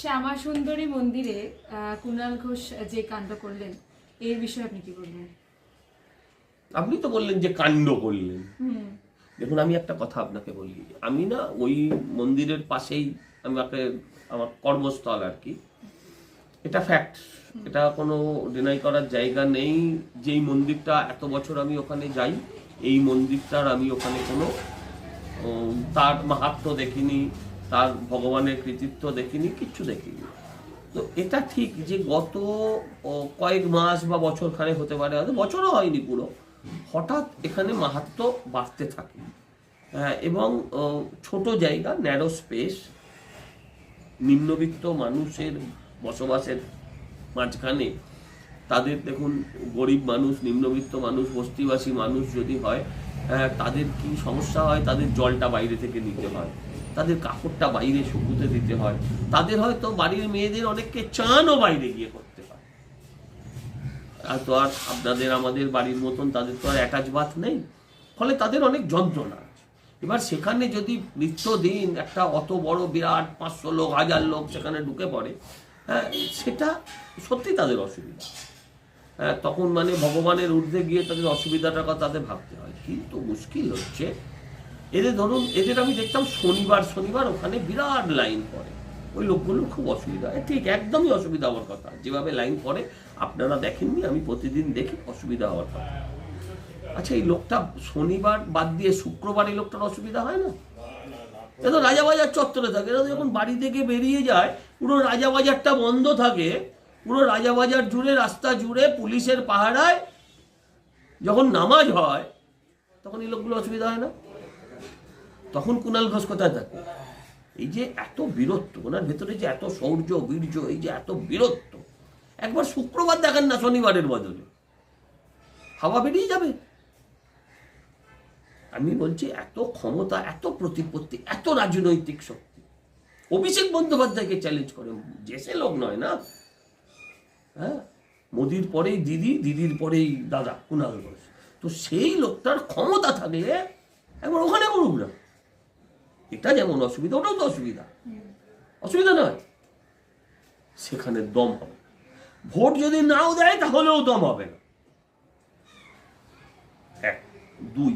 শ্যামা সুন্দরী মন্দিরে কুণাল ঘোষ যে কাণ্ড করলেন এর বিষয়ে আপনি কি বলবেন? আপনি তো বললেন যে কাণ্ড করলেন। হুম। দেখুন আমি একটা কথা আপনাকে বলি। আমি না ওই মন্দিরের পাশেই আমাকে আমার কর্মস্থল আর কি। এটা ফ্যাক্ট এটা কোনো ডিনাই করার জায়গা নেই। যেই মন্দিরটা এত বছর আমি ওখানে যাই এই মন্দিরটার আমি ওখানে কোনো তার মাহাত্ম দেখিনি। তার ভগবানের কৃতিত্ব দেখিনি কিচ্ছু দেখিনি। তো এটা ঠিক যে গত কয়েক মাস বা বছর খানে হতে পারে হয়তো বছরও হয়নি পুরো। হঠাৎ এখানে মাহাত্ম বাড়তে থাকে। হ্যাঁ, এবং ছোট জায়গা ন্যারো স্পেস নিম্নবিত্ত মানুষের বসবাসের মাঝখানে। তাদের দেখুন গরিব মানুষ নিম্নবিত্ত মানুষ বস্তিবাসী মানুষ যদি হয় আহ, তাদের কি সমস্যা হয়? তাদের জলটা বাইরে থেকে নিতে হয়। তাদের কাপড়টা বাইরে শুকুতে দিতে হয়। তাদের হয়তো বাড়ির মেয়েদের অনেককে চানও বাইরে গিয়ে করতে হয়। আর তো আর আপনাদের আমাদের বাড়ির মতন তাদের তো আর অ্যাটাচ বাথ নেই। ফলে তাদের অনেক যন্ত্রণা এবার সেখানে যদি নিত্যদিন একটা অত বড় বিরাট পাঁচশো লোক, হাজার লোক সেখানে ঢুকে পড়ে হ্যাঁ সেটা সত্যি তাদের অসুবিধা। হ্যাঁ তখন মানে ভগবানের ঊর্ধ্বে গিয়ে তাদের অসুবিধাটার কথা তাদের ভাবতে হয়। কিন্তু মুশকিল হচ্ছে এদের ধরুন, এদের আমি দেখতাম শনিবার শনিবার ওখানে বিরাট লাইন পড়ে। ওই লোকগুলোর খুব অসুবিধা। হয় ঠিক একদমই অসুবিধা হওয়ার কথা। যেভাবে লাইন পড়ে, আপনারা দেখেননি, আমি প্রতিদিন দেখি অসুবিধা হওয়ার কথা। আচ্ছা এই লোকটা শনিবার বাদ দিয়ে শুক্রবার এই লোকটার অসুবিধা হয় না? এ তো রাজাবাজার চত্বরে থাকে। এরা যখন বাড়ি থেকে বেরিয়ে যায়, পুরো রাজাবাজারটা বন্ধ থাকে। পুরো রাজাবাজার জুড়ে, রাস্তা জুড়ে, পুলিশের পাহারায় যখন নামাজ হয়, তখন এই লোকগুলো অসুবিধা হয় না? তখন কুণাল ঘোষ কোথায় থাকে? এই যে এত বীরত্ব, ওনার ভেতরে যে এত শৌর্য বীর্য, এই যে এত বীরত্ব, একবার শুক্রবার দেখেন না শনিবারের বদলে। হাওয়া বেরিয়ে যাবে। আমি বলছি, এত ক্ষমতা, এত প্রতিপত্তি, এত রাজনৈতিক শক্তি। অভিষেক বন্দ্যোপাধ্যায়কে চ্যালেঞ্জ করে সে লোক নয় না? হ্যাঁ? মোদির পরেই দিদি, দিদির পরেই দাদা কুণাল ঘোষ। তো সেই লোকটার ক্ষমতা থাকলে একবার ওখানে করুক না। এটা যেমন অসুবিধা, ওটাও তো অসুবিধা। অসুবিধা নয়। সেখানে দম হবে। ভোট যদি নাও দেয়, তাহলেও দম হবে না। এক, দুই,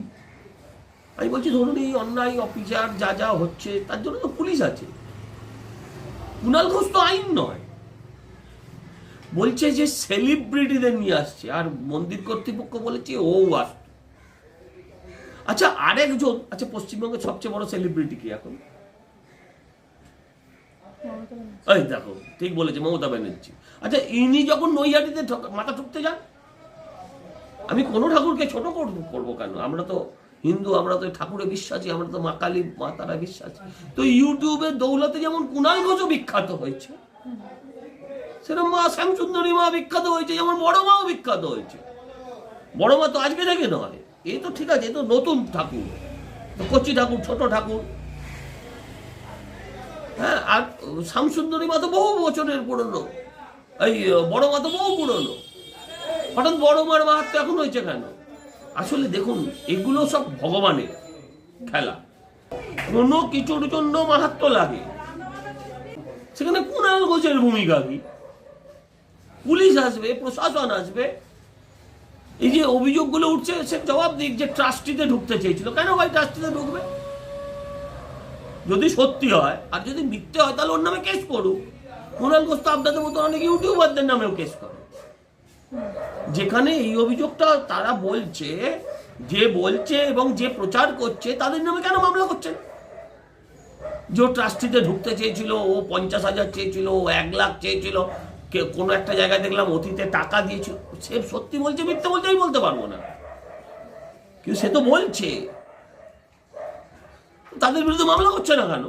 আমি বলছি ধরুন এই অন্যায় অফিসার যা যা হচ্ছে, তার জন্য তো পুলিশ আছে। কুণাল ঘোষ তো আইন নয়। বলছে যে সেলিব্রিটিদের নিয়ে আসছে। আর মন্দির কর্তৃপক্ষ বলেছে, ও আসতো আচ্ছা আরেকজন আচ্ছা পশ্চিমবঙ্গের সবচেয়ে বড় সেলিব্রিটি কি এখন? এই দেখো ঠিক বলেছে মমতা ব্যানার্জি। আচ্ছা ইনি যখন নৈহাটিতে মাথা ঠুকতে যান আমি কোনো ঠাকুরকে ছোট করব করব কেন? আমরা তো হিন্দু আমরা তো ঠাকুরে বিশ্বাসী আমরা তো মা কালী মা তারা বিশ্বাসী। তো ইউটিউবে দৌলতে যেমন কুণাল ঘোষও বিখ্যাত হয়েছে সেরকম মা শ্যামসুন্দরী মা বিখ্যাত হয়েছে যেমন বড় মাও বিখ্যাত হয়েছে। বড় মা তো আজকে থেকে নয়। এ তো ঠিক আছে এ তো নতুন ঠাকুর। কচি ঠাকুর, ছোট ঠাকুর। হ্যাঁ আর শ্যামসুন্দরী মা তো বহু বছরের পুরনো। এই বড় মা তো বহু পুরনো। হঠাৎ বড় মার মাহাত্ম এখন হয়েছে কেন? আসলে দেখুন, এগুলো সব ভগবানের খেলা। কোনো কিছুর জন্য মাহাত্ম লাগে। সেখানে কুণাল ঘোষের ভূমিকা কি? পুলিশ আসবে, প্রশাসন আসবে এই যে অভিযোগগুলো উঠছে, সে জবাব দিক যে ট্রাস্টিতে ঢুকতে চেয়েছিল। কেন ভাই ট্রাস্টিতে ঢুকবে? যদি সত্যি হয়, আর যদি মিথ্যে হয়, তাহলে ওর নামে কেস করুক কুণাল ঘোষ তো আপনাদের মতো অনেক ইউটিউবারদের নামেও কেস করে। যেখানে এই অভিযোগটা তারা বলছে, যে বলছে এবং যে প্রচার করছে, তাদের নামে কেন মামলা করছেন যে ট্রাস্টিতে ঢুকতে চেয়েছিল, ও পঞ্চাশ হাজার চেয়েছিল, ও এক লাখ চেয়েছিল কোনো একটা জায়গায় দেখলাম অতীতে টাকা দিয়েছিল সে সত্যি বলছে, মিথ্যে বলছে, আমি বলতে পারব না। কিন্তু সে তো বলছে। তাদের বিরুদ্ধে মামলা করছে না কেন?